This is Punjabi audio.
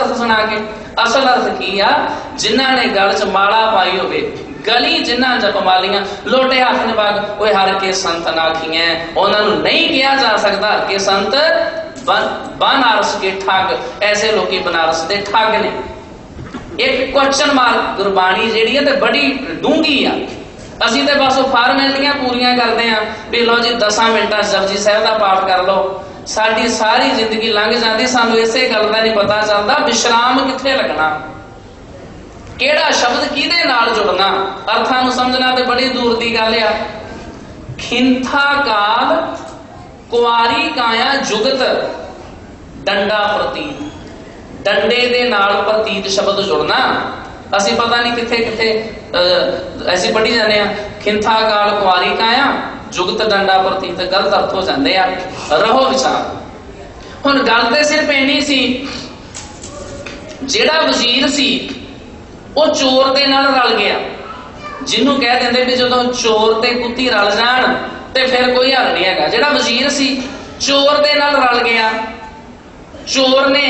ਅਰਥ ਸੁਣਾ ਕੇ, ਅਸਲ ਅਰਥ ਕੀ ਆ? ਜਿਨ੍ਹਾਂ ਨੇ ਗਲ 'ਚ ਮਾਲਾ ਪਾਈ ਹੋਵੇ, ਗਲੀ ਜਿਨ੍ਹਾਂ ਜਪਮਾਲੀਆਂ ਲੋਟੇ ਹੱਥ ਨਿਵਾਗ ਓਏ ਹਰ ਕੇ ਸੰਤ ਨਾਖੀਆਂ ਉਹਨਾਂ ਨੂੰ ਨਹੀਂ ਕਿਹਾ ਜਾ ਸਕਦਾ ਕਿ ਸੰਤ ਬਨਾਰਸ ਕੇ ਠੱਗ। ਐਸੇ ਲੋਕੀ ਬਨਾਰਸ ਦੇ ਠੱਗ ਨੇ। ਇੱਕ ਕੁਐਸਚਨ ਮਾਰਕ ਗੁਰਬਾਣੀ ਜਿਹੜੀ ਹੈ ਤੇ ਬੜੀ ਡੂੰਗੀ ਆ। ਅਸੀਂ ਤੇ ਬਸ ਉਹ ਫਾਰਮੈਲਟੀਆਂ ਪੂਰੀਆਂ ਕਰਦੇ ਆ ਵੀ ਲੋ ਜੀ 10 ਮਿੰਟਾਂ 'ਚ ਜਪਜੀ ਸਾਹਿਬ ਦਾ ਪਾਠ ਕਰ ਲਓ। ਸਾਡੀ ਸਾਰੀ ਜ਼ਿੰਦਗੀ ਲੰਘ ਜਾਂਦੀ ਸਾਨੂੰ ਇਸੇ ਗੱਲ ਦਾ ਨਹੀਂ ਪਤਾ ਚੱਲਦਾ ਵਿਸ਼ਰਾਮ ਕਿੱਥੇ ਲੱਗਣਾ। ਕਿਹੜਾ ਸ਼ਬਦ ਕਿਹਦੇ ਨਾਲ ਜੁੜਨਾ? ਅਰਥਾਂ ਨੂੰ ਸਮਝਣਾ ਤੇ ਬੜੀ ਦੂਰ ਦੀ ਗੱਲ ਆ। ਖਿੰਥਾ ਕਾਲ ਕੁਆਰੀ ਕਾਇਆ ਜੁਗਤ ਡੰਡਾ ਪ੍ਰਤੀਤ। ਡੰਡੇ ਦੇ ਨਾਲ ਪ੍ਰਤੀਤ ਸ਼ਬਦ ਜੁੜਨਾ। ਅਸੀਂ ਪਤਾ ਨਹੀਂ ਕਿੱਥੇ ਕਿੱਥੇ ਅਹ, ਅਸੀਂ ਪੜ੍ਹੀ ਜਾਂਦੇ ਆ ਖਿੰਥਾ ਕਾਲ ਕੁਆਰੀ ਕਾਇਆ ਜੁਗਤ ਡੰਡਾ ਪ੍ਰਤੀਤ ਗਲਤ ਅਰਥ ਹੋ ਜਾਂਦੇ ਆ। ਰਹੋ ਵਿਚਾਰ ਹੁਣ ਗੱਲ ਤੇ ਸਿਰਫ ਇੰਨੀ ਸੀ, ਜਿਹੜਾ ਵਜ਼ੀਰ ਸੀ, ਉਹ ਚੋਰ ਦੇ ਨਾਲ ਰਲ ਗਿਆ। ਜਿਹਨੂੰ ਕਹਿ ਦਿੰਦੇ ਵੀ ਜਦੋਂ ਚੋਰ ਤੇ ਕੁੱਤੀ ਰਲ ਜਾਣ, ਤੇ ਫਿਰ ਕੋਈ ਹੱਲ ਨਹੀਂ ਹੈਗਾ। ਜਿਹੜਾ ਵਜ਼ੀਰ ਸੀ, ਚੋਰ ਦੇ ਨਾਲ ਰਲ ਗਿਆ। ਚੋਰ ਨੇ